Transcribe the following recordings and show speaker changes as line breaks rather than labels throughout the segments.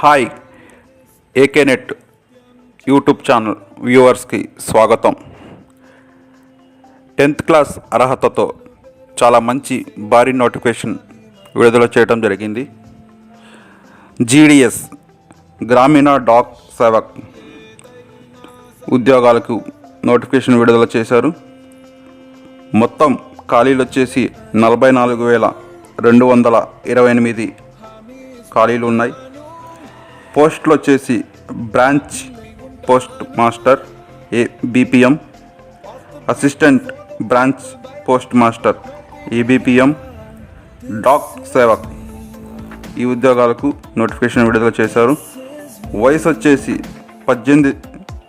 Hi A K net YouTube channel వ్యూవర్స్కి స్వాగతం. Tenth class అర్హతతో చాలా మంచి భారీ నోటిఫికేషన్ విడుదల చేయడం జరిగింది. జీడిఎస్ గ్రామీణ డాక్ సేవక్ ఉద్యోగాలకు నోటిఫికేషన్ విడుదల చేశారు. మొత్తం ఖాళీలు వచ్చేసి నలభై నాలుగు వేల రెండు వందల ఇరవై ఎనిమిది ఖాళీలు ఉన్నాయి. పోస్టులు వచ్చేసి branch post master A BPM assistant branch post master EBPM Dak Sevak. ఈ ఉద్యోగాలకు నోటిఫికేషన్ విడుదల చేశారు. వయసు వచ్చేసి పద్దెనిమిది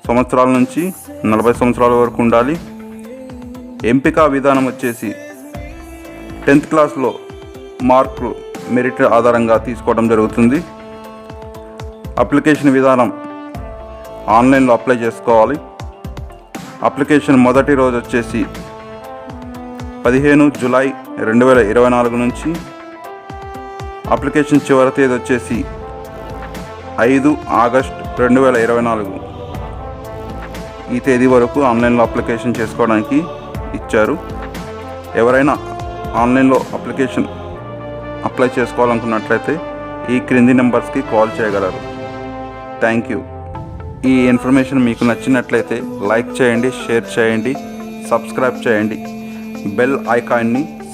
సంవత్సరాల నుంచి నలభై సంవత్సరాల వరకు ఉండాలి. ఎంపిక విధానం వచ్చేసి టెన్త్ క్లాస్లో మార్కులు మెరిట్ ఆధారంగా తీసుకోవడం జరుగుతుంది. అప్లికేషన్ విధానం ఆన్లైన్లో అప్లై చేసుకోవాలి. అప్లికేషన్ మొదటి రోజు వచ్చేసి పదిహేను జులై రెండు వేల ఇరవై నాలుగు నుంచి అప్లికేషన్ చివరి తేదీ వచ్చేసి ఐదు ఆగస్ట్ రెండు వేల ఇరవై నాలుగు. ఈ తేదీ వరకు ఆన్లైన్లో అప్లికేషన్ చేసుకోవడానికి ఇచ్చారు. ఎవరైనా ఆన్లైన్లో అప్లికేషన్ అప్లై చేసుకోవాలనుకున్నట్లయితే ఈ క్రింది నెంబర్స్కి కాల్ చేయగలరు. థ్యాంక్ యూ ఈ ఇన్ఫర్మేషన్ మీకు నచ్చినట్లయితే లైక్ చేయండి షేర్ చేయండి సబ్స్క్రైబ్ చేయండి. బెల్ ఐకాన్ని